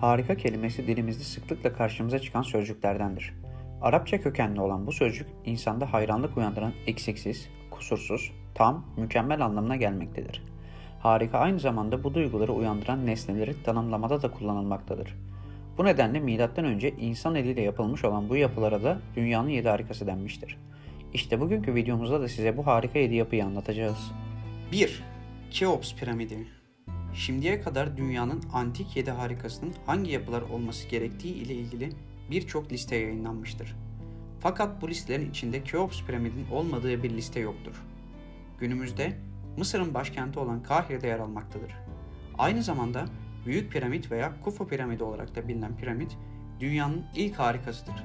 Harika kelimesi dilimizde sıklıkla karşımıza çıkan sözcüklerdendir. Arapça kökenli olan bu sözcük insanda hayranlık uyandıran eksiksiz, kusursuz, tam, mükemmel anlamına gelmektedir. Harika aynı zamanda bu duyguları uyandıran nesneleri tanımlamada da kullanılmaktadır. Bu nedenle M.Ö. insan eliyle yapılmış olan bu yapılara da dünyanın yedi harikası denmiştir. İşte bugünkü videomuzda da size bu harika yedi yapıyı anlatacağız. 1. Keops piramidi Şimdiye kadar dünyanın antik yedi harikasının hangi yapılar olması gerektiği ile ilgili birçok liste yayınlanmıştır. Fakat bu listelerin içinde Keops piramidinin olmadığı bir liste yoktur. Günümüzde Mısır'ın başkenti olan Kahire'de yer almaktadır. Aynı zamanda Büyük Piramit veya Kufu Piramidi olarak da bilinen piramit dünyanın ilk harikasıdır.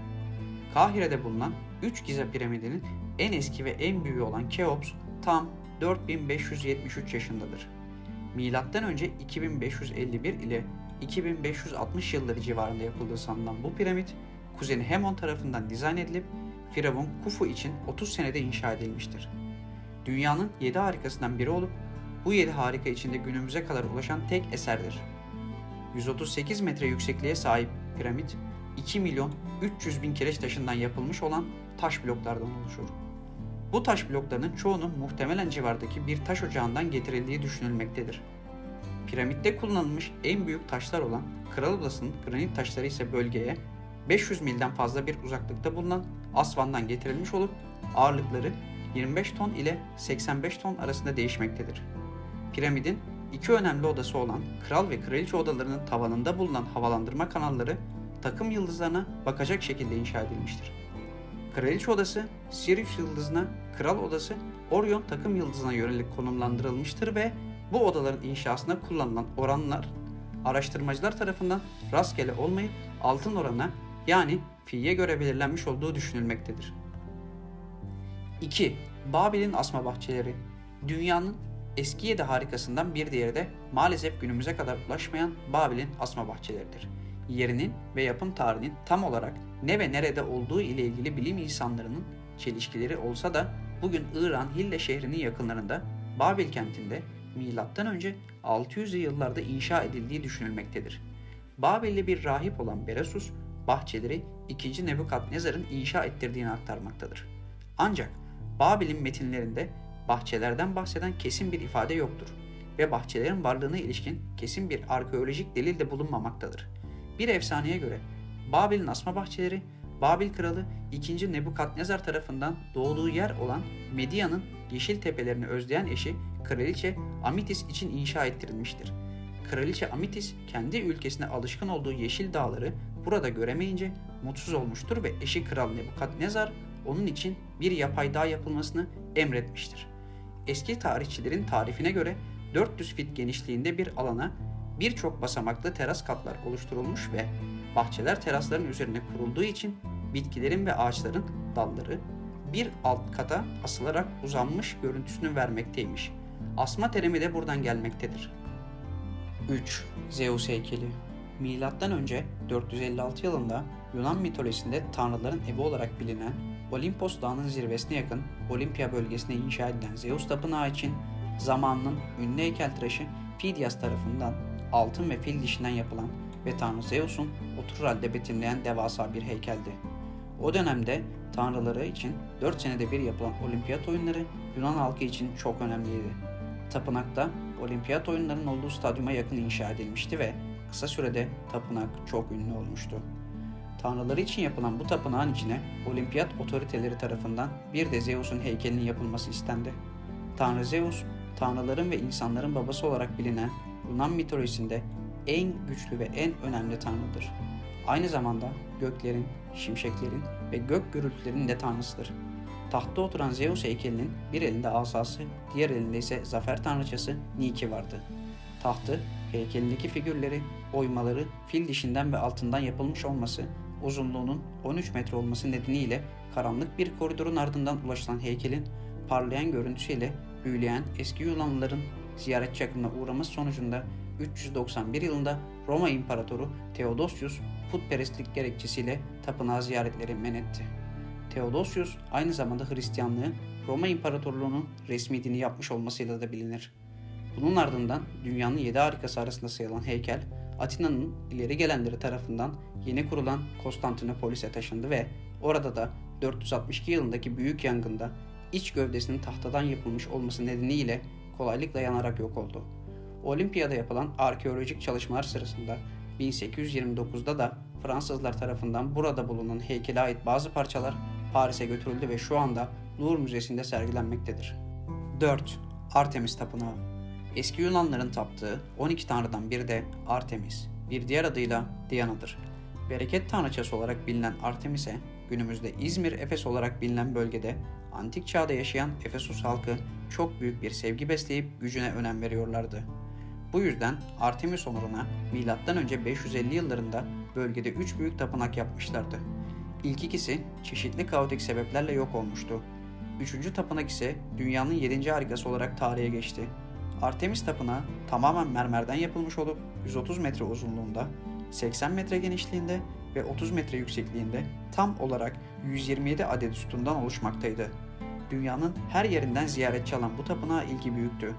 Kahire'de bulunan 3 Giza piramidinin en eski ve en büyüğü olan Keops tam 4573 yaşındadır. Önce 2551 ile 2560 yılları civarında yapıldığı sanılan bu piramit, kuzeni Hemon tarafından dizayn edilip Firavun Kufu için 30 senede inşa edilmiştir. Dünyanın 7 harikasından biri olup bu 7 harika içinde günümüze kadar ulaşan tek eserdir. 138 metre yüksekliğe sahip piramit, 2 milyon 300 bin kireç taşından yapılmış olan taş bloklardan oluşur. Bu taş bloklarının çoğunun muhtemelen civardaki bir taş ocağından getirildiği düşünülmektedir. Piramitte kullanılmış en büyük taşlar olan Kral Odası'nın granit taşları ise bölgeye 500 milden fazla bir uzaklıkta bulunan Asvan'dan getirilmiş olup ağırlıkları 25 ton ile 85 ton arasında değişmektedir. Piramidin iki önemli odası olan kral ve kraliçe odalarının tavanında bulunan havalandırma kanalları takım yıldızlarına bakacak şekilde inşa edilmiştir. Kraliçe odası Sirius yıldızına, kral odası Orion takım yıldızına yönelik konumlandırılmıştır ve bu odaların inşasına kullanılan oranlar araştırmacılar tarafından rastgele olmayıp altın oranına yani fiye göre belirlenmiş olduğu düşünülmektedir. 2. Babil'in asma bahçeleri Dünyanın eski yedi harikasından bir diğeri de maalesef günümüze kadar ulaşmayan Babil'in asma bahçeleridir. Yerinin ve yapım tarihinin tam olarak ne ve nerede olduğu ile ilgili bilim insanlarının çelişkileri olsa da bugün İran Hille şehrinin yakınlarında Babil kentinde önce 600'lü yıllarda inşa edildiği düşünülmektedir. Babil'li bir rahip olan Beresus, bahçeleri 2. Nebukadnezar'ın inşa ettirdiğini aktarmaktadır. Ancak Babil'in metinlerinde bahçelerden bahseden kesin bir ifade yoktur ve bahçelerin varlığına ilişkin kesin bir arkeolojik delil de bulunmamaktadır. Bir efsaneye göre Babil'in asma bahçeleri Babil kralı 2. Nebukadnezar tarafından doğduğu yer olan Medya'nın yeşil tepelerini özleyen eşi kraliçe Amitis için inşa ettirilmiştir. Kraliçe Amitis kendi ülkesine alışkın olduğu yeşil dağları burada göremeyince mutsuz olmuştur ve eşi kral Nebukadnezar onun için bir yapay dağ yapılmasını emretmiştir. Eski tarihçilerin tarifine göre 400 fit genişliğinde bir alana birçok basamaklı teras katlar oluşturulmuş ve bahçeler terasların üzerine kurulduğu için bitkilerin ve ağaçların dalları bir alt kata asılarak uzanmış görüntüsünü vermekteymiş. Asma terimi de buradan gelmektedir. 3. Zeus heykeli Milattan önce 456 yılında Yunan mitolojisinde tanrıların evi olarak bilinen Olimpos Dağı'nın zirvesine yakın Olimpia bölgesine inşa edilen Zeus Tapınağı için zamanının ünlü heykeltıraşı Phidias tarafından altın ve fil dişinden yapılan ve Tanrı Zeus'un oturur halde betimleyen devasa bir heykeldi. O dönemde tanrıları için 4 senede bir yapılan olimpiyat oyunları Yunan halkı için çok önemliydi. Tapınakta olimpiyat oyunlarının olduğu stadyuma yakın inşa edilmişti ve kısa sürede tapınak çok ünlü olmuştu. Tanrıları için yapılan bu tapınağın içine olimpiyat otoriteleri tarafından bir de Zeus'un heykelinin yapılması istendi. Tanrı Zeus, tanrıların ve insanların babası olarak bilinen Yunan mitolojisinde en güçlü ve en önemli tanrıdır. Aynı zamanda göklerin, şimşeklerin ve gök gürültülerinin de tanrısıdır. Tahtta oturan Zeus heykelinin bir elinde asası, diğer elinde ise zafer tanrıçası Nike vardı. Tahtı, heykelindeki figürleri, oymaları fil dişinden ve altından yapılmış olması, uzunluğunun 13 metre olması nedeniyle karanlık bir koridorun ardından ulaşılan heykelin parlayan görüntüsüyle büyüleyen eski Yunanlıların ziyaretçi akımına uğraması sonucunda 391 yılında Roma İmparatoru Theodosius putperestlik gerekçesiyle tapınağı ziyaretleri men etti. Theodosius aynı zamanda Hristiyanlığı Roma İmparatorluğu'nun resmi dini yapmış olmasıyla da bilinir. Bunun ardından dünyanın yedi harikası arasında sayılan heykel Atina'nın ileri gelenleri tarafından yeni kurulan Konstantinopolis'e taşındı ve orada da 462 yılındaki büyük yangında iç gövdesinin tahtadan yapılmış olması nedeniyle kolaylıkla yanarak yok oldu. Olimpiyada yapılan arkeolojik çalışmalar sırasında 1829'da da Fransızlar tarafından burada bulunan heykele ait bazı parçalar Paris'e götürüldü ve şu anda Louvre Müzesi'nde sergilenmektedir. 4. Artemis Tapınağı Eski Yunanların taptığı 12 tanrıdan biri de Artemis, bir diğer adıyla Diana'dır. Bereket tanrıçası olarak bilinen Artemis'e günümüzde İzmir Efes olarak bilinen bölgede antik çağda yaşayan Efesus halkı çok büyük bir sevgi besleyip gücüne önem veriyorlardı. Bu yüzden Artemis onuruna M.Ö. 550 yıllarında bölgede 3 büyük tapınak yapmışlardı. İlk ikisi çeşitli kaotik sebeplerle yok olmuştu. Üçüncü tapınak ise dünyanın 7. harikası olarak tarihe geçti. Artemis Tapınağı tamamen mermerden yapılmış olup 130 metre uzunluğunda, 80 metre genişliğinde ve 30 metre yüksekliğinde tam olarak 127 adet sütundan oluşmaktaydı. Dünyanın her yerinden ziyaretçi alan bu tapınağa ilgi büyüktü.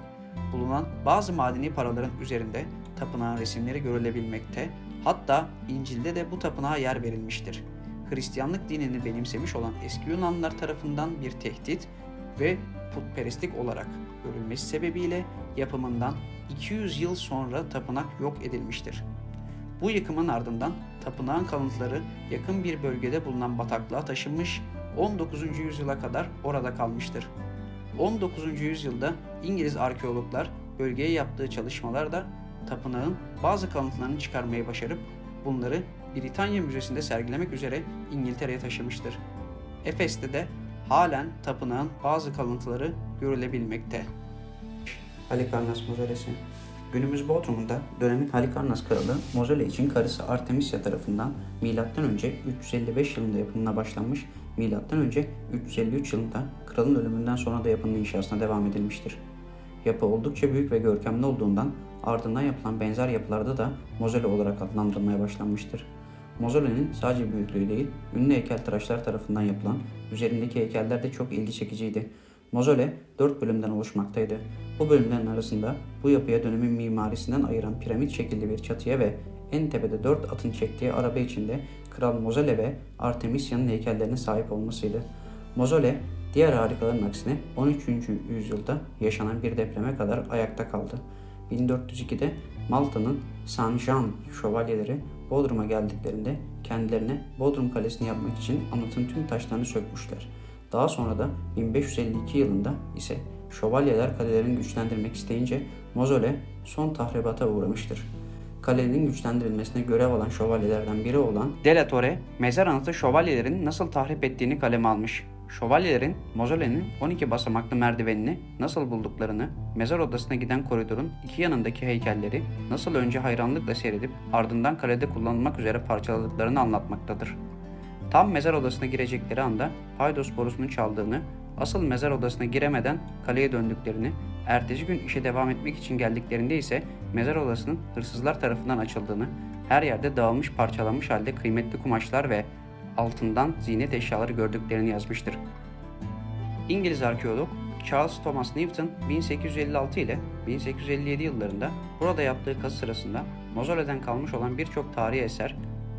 Bulunan bazı madeni paraların üzerinde tapınağın resimleri görülebilmekte, hatta İncil'de de bu tapınağa yer verilmiştir. Hristiyanlık dinini benimsemiş olan eski Yunanlılar tarafından bir tehdit ve putperestlik olarak görülmesi sebebiyle yapımından 200 yıl sonra tapınak yok edilmiştir. Bu yıkımın ardından tapınağın kalıntıları yakın bir bölgede bulunan bataklığa taşınmış 19. yüzyıla kadar orada kalmıştır. 19. yüzyılda İngiliz arkeologlar bölgeye yaptığı çalışmalarda tapınağın bazı kalıntılarını çıkarmayı başarıp bunları Britanya Müzesi'nde sergilemek üzere İngiltere'ye taşımıştır. Efes'te de halen tapınağın bazı kalıntıları görülebilmekte. Halikarnas Mozolesi Günümüz Bodrum'da dönemin Halikarnas kralı Mozole için karısı Artemisia tarafından M.Ö. 355 yılında yapımına başlanmış, M.Ö. 353 yılında kralın ölümünden sonra da yapının inşasına devam edilmiştir. Yapı oldukça büyük ve görkemli olduğundan ardından yapılan benzer yapılarda da Mozole olarak adlandırılmaya başlanmıştır. Mozole'nin sadece büyüklüğü değil, ünlü heykeltıraşlar tarafından yapılan üzerindeki heykeller de çok ilgi çekiciydi. Mozole dört bölümden oluşmaktaydı. Bu bölümlerin arasında bu yapıya dönemin mimarisinden ayıran piramit şekilli bir çatıya ve en tepede dört atın çektiği araba içinde Kral Mozole ve Artemisia'nın heykellerine sahip olmasıydı. Mozole, diğer harikaların aksine 13. yüzyılda yaşanan bir depreme kadar ayakta kaldı. 1402'de Malta'nın Saint Jean şövalyeleri Bodrum'a geldiklerinde kendilerine Bodrum Kalesi'ni yapmak için anıtın tüm taşlarını sökmüşler. Daha sonra da 1552 yılında ise şövalyeler kalelerini güçlendirmek isteyince Mozole son tahribata uğramıştır. Kalenin güçlendirilmesine görev alan şövalyelerden biri olan De mezar anıtı şövalyelerin nasıl tahrip ettiğini kaleme almış. Şövalyelerin Mozole'nin 12 basamaklı merdivenini nasıl bulduklarını, mezar odasına giden koridorun iki yanındaki heykelleri nasıl önce hayranlıkla seyredip ardından kalede kullanılmak üzere parçaladıklarını anlatmaktadır. Tam mezar odasına girecekleri anda paydos borusunun çaldığını, asıl mezar odasına giremeden kaleye döndüklerini, ertesi gün işe devam etmek için geldiklerinde ise mezar odasının hırsızlar tarafından açıldığını, her yerde dağılmış parçalanmış halde kıymetli kumaşlar ve altından ziynet eşyaları gördüklerini yazmıştır. İngiliz arkeolog Charles Thomas Newton 1856 ile 1857 yıllarında burada yaptığı kazı sırasında Mozole'den kalmış olan birçok tarihi eser,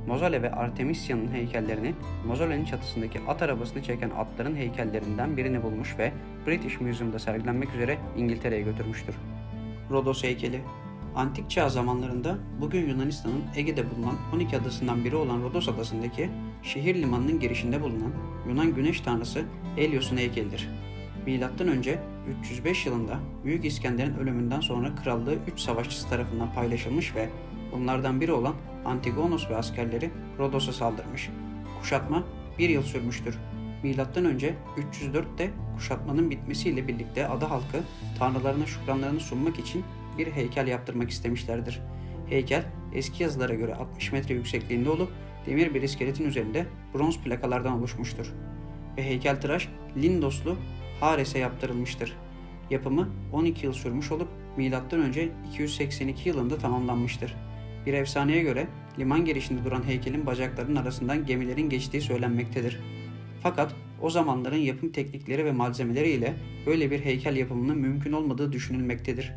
Mozole ve Artemisia'nın heykellerini Mozole'nin çatısındaki at arabasını çeken atların heykellerinden birini bulmuş ve British Museum'da sergilenmek üzere İngiltere'ye götürmüştür. Rodos heykeli Antik çağ zamanlarında bugün Yunanistan'ın Ege'de bulunan 12 adasından biri olan Rodos adasındaki şehir limanının girişinde bulunan Yunan güneş tanrısı Helios'un heykelidir. Milattan önce 305 yılında Büyük İskender'in ölümünden sonra krallığı 3 savaşçısı tarafından paylaşılmış ve bunlardan biri olan Antigonos ve askerleri Rodos'a saldırmış. Kuşatma bir yıl sürmüştür. Milattan önce 304'te kuşatmanın bitmesiyle birlikte ada halkı tanrılarına şükranlarını sunmak için bir heykel yaptırmak istemişlerdir. Heykel eski yazılara göre 60 metre yüksekliğinde olup demir bir iskeletin üzerinde bronz plakalardan oluşmuştur. Ve heykeltıraş Lindoslu Hares'e yaptırılmıştır. Yapımı 12 yıl sürmüş olup M.Ö. 282 yılında tamamlanmıştır. Bir efsaneye göre liman girişinde duran heykelin bacaklarının arasından gemilerin geçtiği söylenmektedir. Fakat o zamanların yapım teknikleri ve malzemeleri ile böyle bir heykel yapımının mümkün olmadığı düşünülmektedir.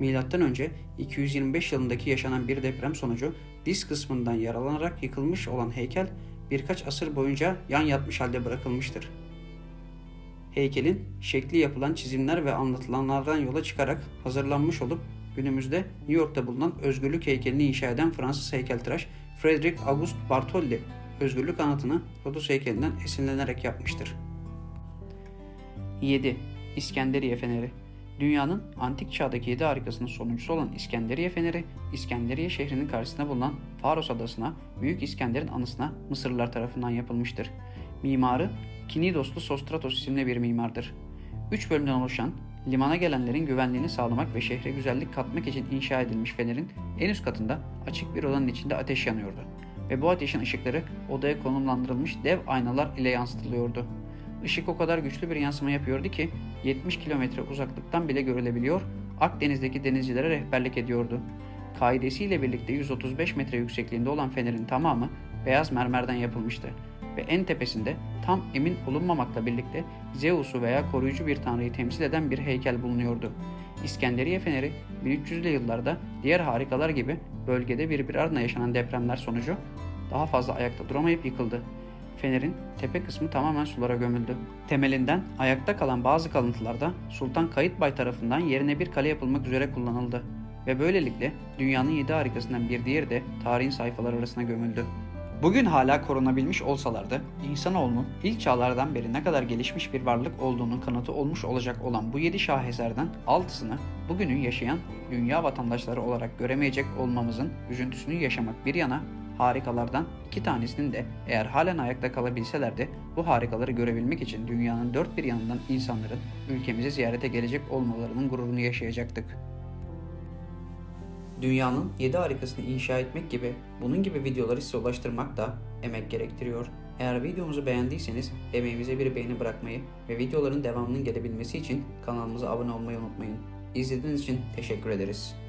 M.Ö. 225 yılındaki yaşanan bir deprem sonucu diz kısmından yaralanarak yıkılmış olan heykel birkaç asır boyunca yan yatmış halde bırakılmıştır. Heykelin şekli yapılan çizimler ve anlatılanlardan yola çıkarak hazırlanmış olup günümüzde New York'ta bulunan özgürlük heykelini inşa eden Fransız heykeltıraş Frederick Auguste Bartholdi özgürlük anıtını Rodos heykelinden esinlenerek yapmıştır. 7. İskenderiye Feneri Dünyanın antik çağdaki yedi harikasının sonuncusu olan İskenderiye Feneri, İskenderiye şehrinin karşısında bulunan Faros adasına, Büyük İskender'in anısına Mısırlılar tarafından yapılmıştır. Mimarı Kinidoslu Sostratos isimli bir mimardır. Üç bölümden oluşan, limana gelenlerin güvenliğini sağlamak ve şehre güzellik katmak için inşa edilmiş fenerin en üst katında açık bir odanın içinde ateş yanıyordu. Ve bu ateşin ışıkları odaya konumlandırılmış dev aynalar ile yansıtılıyordu. Işık o kadar güçlü bir yansıma yapıyordu ki 70 kilometre uzaklıktan bile görülebiliyor, Akdeniz'deki denizcilere rehberlik ediyordu. Kaidesiyle birlikte 135 metre yüksekliğinde olan fenerin tamamı beyaz mermerden yapılmıştı ve en tepesinde tam emin olunmamakla birlikte Zeus'u veya koruyucu bir tanrıyı temsil eden bir heykel bulunuyordu. İskenderiye Feneri 1300'lü yıllarda diğer harikalar gibi bölgede birbir ardına yaşanan depremler sonucu daha fazla ayakta duramayıp yıkıldı. Fenerin tepe kısmı tamamen sulara gömüldü. Temelinden ayakta kalan bazı kalıntılarda Sultan Kayıtbay tarafından yerine bir kale yapılmak üzere kullanıldı ve böylelikle dünyanın yedi harikasından bir diğeri de tarihin sayfaları arasına gömüldü. Bugün hala korunabilmiş olsalardı, insanoğlunun ilk çağlardan beri ne kadar gelişmiş bir varlık olduğunun kanıtı olmuş olacak olan bu yedi şaheserden altısını bugünün yaşayan dünya vatandaşları olarak göremeyecek olmamızın üzüntüsünü yaşamak bir yana harikalardan iki tanesinin de eğer halen ayakta kalabilselerdi bu harikaları görebilmek için dünyanın dört bir yanından insanların ülkemizi ziyarete gelecek olmalarının gururunu yaşayacaktık. Dünyanın 7 harikasını inşa etmek gibi bunun gibi videoları size ulaştırmak da emek gerektiriyor. Eğer videomuzu beğendiyseniz emeğimize bir beğeni bırakmayı ve videoların devamının gelebilmesi için kanalımıza abone olmayı unutmayın. İzlediğiniz için teşekkür ederiz.